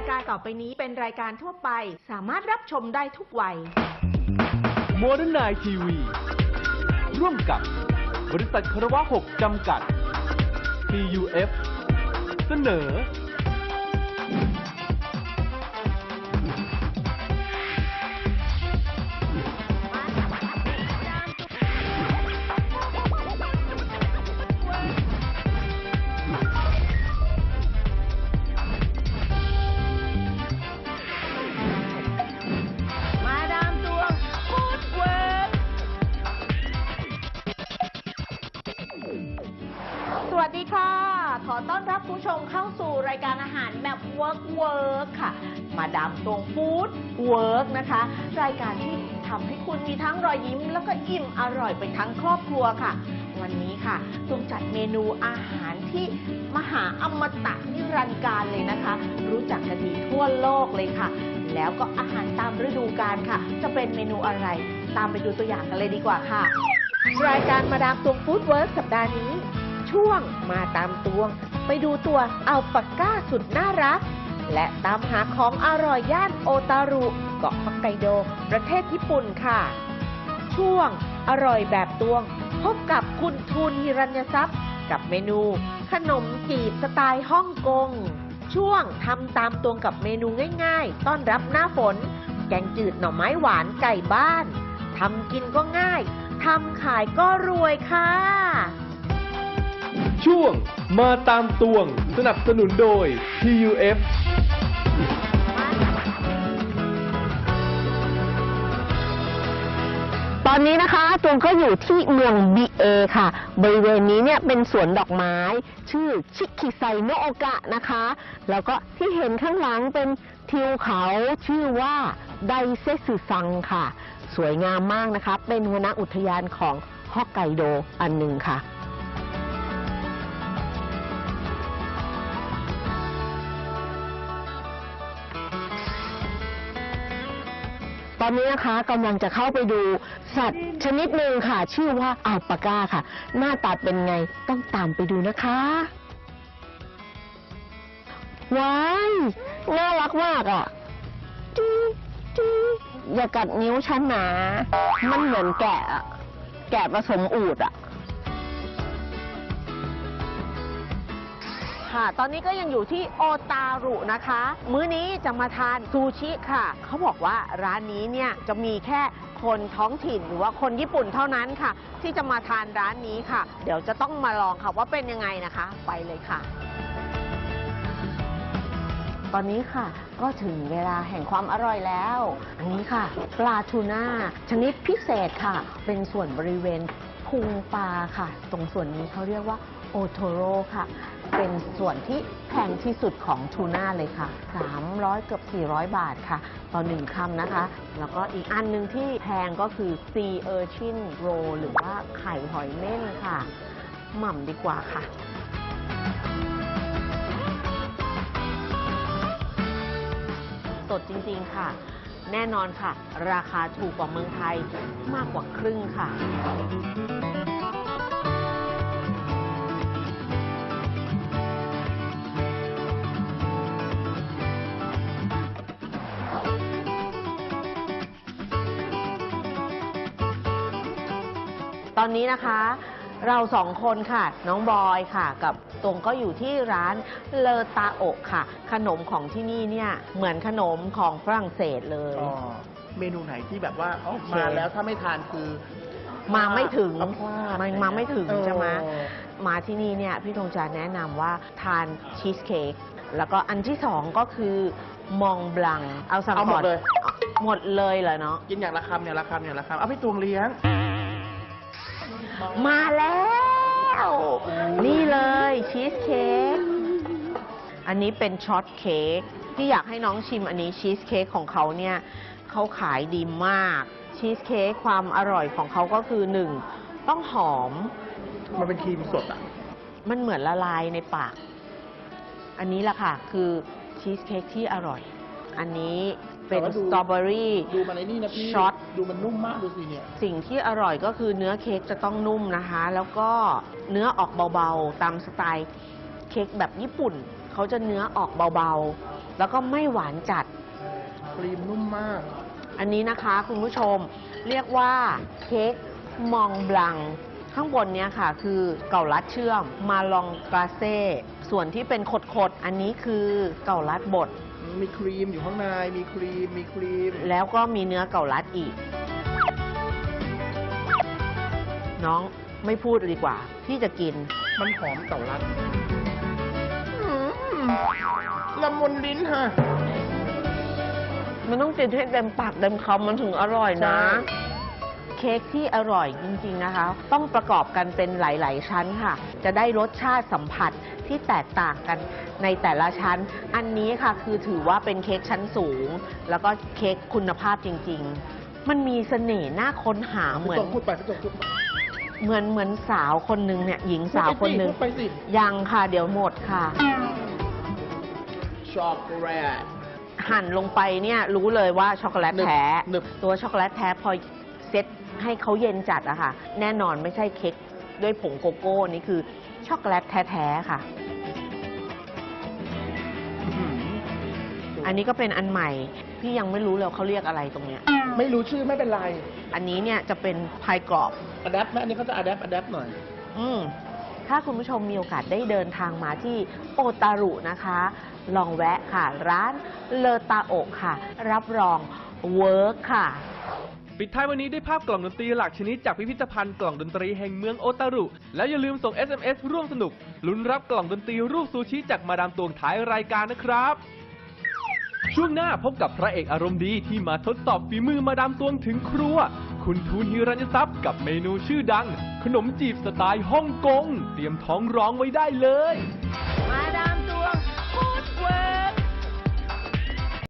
ายการต่อไปนี้เป็นรายการทั่วไป สามารถรับชมได้ทุกวัย โมเดิร์นไนทีวีร่วมกับบริษัทคารวะหกจำกัด PUF เสนอ สวัสดีค่ะ ขอต้อนรับผู้ชมเข้าสู่รายการอาหารแบบเวิร์กเวิร์กค่ะ มาดามตวงฟู้ดเวิร์กนะคะ รายการที่ทำให้คุณมีทั้งรอยยิ้ม แล้วก็อิ่มอร่อยไปทั้งครอบครัวค่ะ วันนี้ค่ะตวงจัดเมนูอาหารที่มหาอมตะนิรันดร์การเลยนะคะ รู้จักกันดีทั่วโลกเลยค่ะ แล้วก็อาหารตามฤดูกาลค่ะ จะเป็นเมนูอะไร ตามไปดูตัวอย่างกันเลยดีกว่าค่ะ รายการมาดามตวงฟู้ดเวิร์กสัปดาห์นี้ ช่วงมาตามตวง ไปดูตัวอัลปาก้าสุดน่ารัก และตามหาของอร่อยย่านโอตารุ เกาะฮอกไกโด ประเทศญี่ปุ่นค่ะ ช่วงอร่อยแบบตวง พบกับคุณทูนฮิรัญทรัพย์ กับเมนู ขนมจีบสไตล์ฮ่องกง ช่วงทำตามตวงกับเมนูง่าย ๆ ต้อนรับหน้าฝน แกงจืดหน่อไม้หวานไก่บ้านทำกินก็ง่ายทำขายก็รวยค่ะ ช่วงมาตามตวง สนับสนุนโดย TUF ตอนนี้นะคะตวงก็อยู่ที่เมืองบีเอค่ะ บริเวณนี้เนี่ยเป็นสวนดอกไม้ ชื่อชิคิไซโนโอกะนะคะ แล้วก็ที่เห็นข้างหลังเป็นทิวเขาชื่อว่าไดเซสึซังค่ะ สวยงามมากนะคะ เป็นวนอุทยานของฮอกไกโดอันหนึ่งค่ะ ตอนนี้นะคะกำลังจะเข้าไปดูสัตว์ชนิดหนึ่งค่ะ ชื่อว่าอัลปาก้าค่ะ หน้าตาเป็นไงต้องตามไปดูนะคะว้ายน่ารักมากอะจีจีอย่ากัดนิ้วฉันนะมันเหมือนแกะอะแกะผสมอูดอะ ค่ะ ตอนนี้ก็ยังอยู่ที่โอตารุนะคะ มื้อนี้จะมาทานซูชิค่ะ เขาบอกว่าร้านนี้เนี่ยจะมีแค่คนท้องถิ่นหรือว่าคนญี่ปุ่นเท่านั้นค่ะ ที่จะมาทานร้านนี้ค่ะ เดี๋ยวจะต้องมาลองค่ะว่าเป็นยังไงนะคะ ไปเลยค่ะ ตอนนี้ค่ะก็ถึงเวลาแห่งความอร่อยแล้ว อันนี้ค่ะ ปลาทูน่าชนิดพิเศษค่ะ เป็นส่วนบริเวณพุงปลาค่ะ ตรงส่วนนี้เขาเรียกว่าโอโทโร่ค่ะ เป็นส่วนที่แพงที่สุดของทูน่าเลยค่ะ 300 เกือบ 400 บาทค่ะ ต่อหนึ่งคำนะคะ แล้วก็อีกอันหนึ่งที่แพงก็คือ Sea Urchin Roll หรือว่าไข่หอยเม่นค่ะ หม่ำดีกว่าค่ะสดจริง ๆ ค่ะ แน่นอนค่ะ ราคาถูกกว่าเมืองไทยมากกว่าครึ่งค่ะ ตอนนี้นะคะ เราสองคนค่ะ น้องบอยค่ะ กับตรงก็อยู่ที่ร้านเลอตาโอะค่ะ ขนมของที่นี่เนี่ยเหมือนขนมของฝรั่งเศสเลยอ๋อเมนูไหนที่แบบว่าโอเคมาแล้วถ้าไม่ทานคือมาไม่ถึงเอาพลาดมันมาไม่ถึงเออ ใช่ไหมมาที่นี่เนี่ยพี่ธงจะแนะนำว่าทานชีสเค้กแล้วก็อันที่สองก็คือมองบลังเอาสั่งเอาหมก่ดอนเลย หมดเลยเหรอเนาะ กินอย่างละคำอย่างละคำอย่างละคำเอาพี่ตวงเลี้ยง มาแล้ว นี่เลยชีสเค้กอันนี้เป็นช็อตเค้กที่อยากให้น้องชิมอันนี้ชีสเค้กของเขาเนี่ยเขาขายดีมากชีสเค้กความอร่อยของเขาก็คือหนึ่งต้องหอม มันเป็นครีมสดอะ มันเหมือนละลายในปาก อันนี้แหละค่ะ คือชีสเค้กที่อร่อย อันนี้ เป็นแต่ว่าสดูตรอเบอรี่ดูมันไอ้นี่นะพี่ช็อตดูมันนุ่มมากดูสิเนี่ย สิ่งที่อร่อยก็คือเนื้อเค้กจะต้องนุ่มนะคะ แล้วก็เนื้อออกเบาๆ ตามสไตล์เค้กแบบญี่ปุ่น เขาจะเนื้อออกเบาๆ แล้วก็ไม่หวานจัด ครีมนุ่มมาก อันนี้นะคะคุณผู้ชมเรียกว่าเค้กมองบลัง ข้างบนเนี้ยค่ะ คือเก่าลัดเชื่อมมาลองกาเซ่ส่วนที่เป็นขดๆ อันนี้คือเก่าลัดบด มีครีมอยู่ข้างใน มีครีม มีครีม แล้วก็มีเนื้อเก่าลัดอีก น้องไม่พูดดีกว่า พี่จะกิน มันหอมเต่าลัดอืมละมุนลิ้นฮะ มันต้องกินให้เต็มปากเต็มคำมันถึงอร่อยนะ ใช่ เค้กที่อร่อยจริงๆนะคะ ต้องประกอบกันเป็นหลาย ๆ ชั้นค่ะ จะได้รสชาติสัมผัสที่แตกต่างกันในแต่ละชั้น อันนี้ค่ะคือถือว่าเป็นเค้กชั้นสูง แล้วก็เค้กคุณภาพจริง ๆ มันมีเสน่ห์น่าค้นหาเหมือน พี่จงพูดไปพี่จงพูดไป เหมือนเหมือนสาวคนหนึ่งเนี่ยหญิงสาวคนหนึ่งพูดไปสิ ยังค่ะเดี๋ยวหมดค่ะ ช็อกโกแลต หั่นลงไปเนี่ยรู้เลยว่าช็อกโกแลตหนึบแท้หนึบ ตัวช็อกโกแลตแท้พอเซ็ต ให้เขาเย็นจัดอะค่ะ แน่นอนไม่ใช่เค้กด้วยผงโกโก้นี่คือช็อกโกแลตแท้ๆค่ะ อันนี้ก็เป็นอันใหม่ พี่ยังไม่รู้เลยว่าเขาเรียกอะไรตรงเนี้ย ไม่รู้ชื่อไม่เป็นไรอันนี้เนี่ยจะเป็นพายกรอบ อะแดปไหมอันนี้เขาจะอะแดปอะแดปหน่อย อืมถ้าคุณผู้ชมมีโอกาสได้เดินทางมาที่โอตารุนะคะ ลองแวะค่ะ ร้านเลอตาโอกค่ะ รับรองเวิร์กค่ะ ปิดท้ายวันนี้ด้วยภาพกล่องดนตรีหลากชนิดจากพิพิธภัณฑ์กล่องดนตรีแห่งเมืองโอตารุ แล้วอย่าลืมส่ง SMS ร่วมสนุก ลุ้นรับกล่องดนตรีรูปซูชิจากมาดามตวงท้ายรายการนะครับ ช่วงหน้าพบกับพระเอกอารมณ์ดีที่มาทดสอบฝีมือมาดามตวงถึงครัว คุณทูนฮิรัญทรัพย์กับเมนูชื่อดัง ขนมจีบสไตล์ฮ่องกง เตรียมท้องร้องไว้ได้เลย มาดาม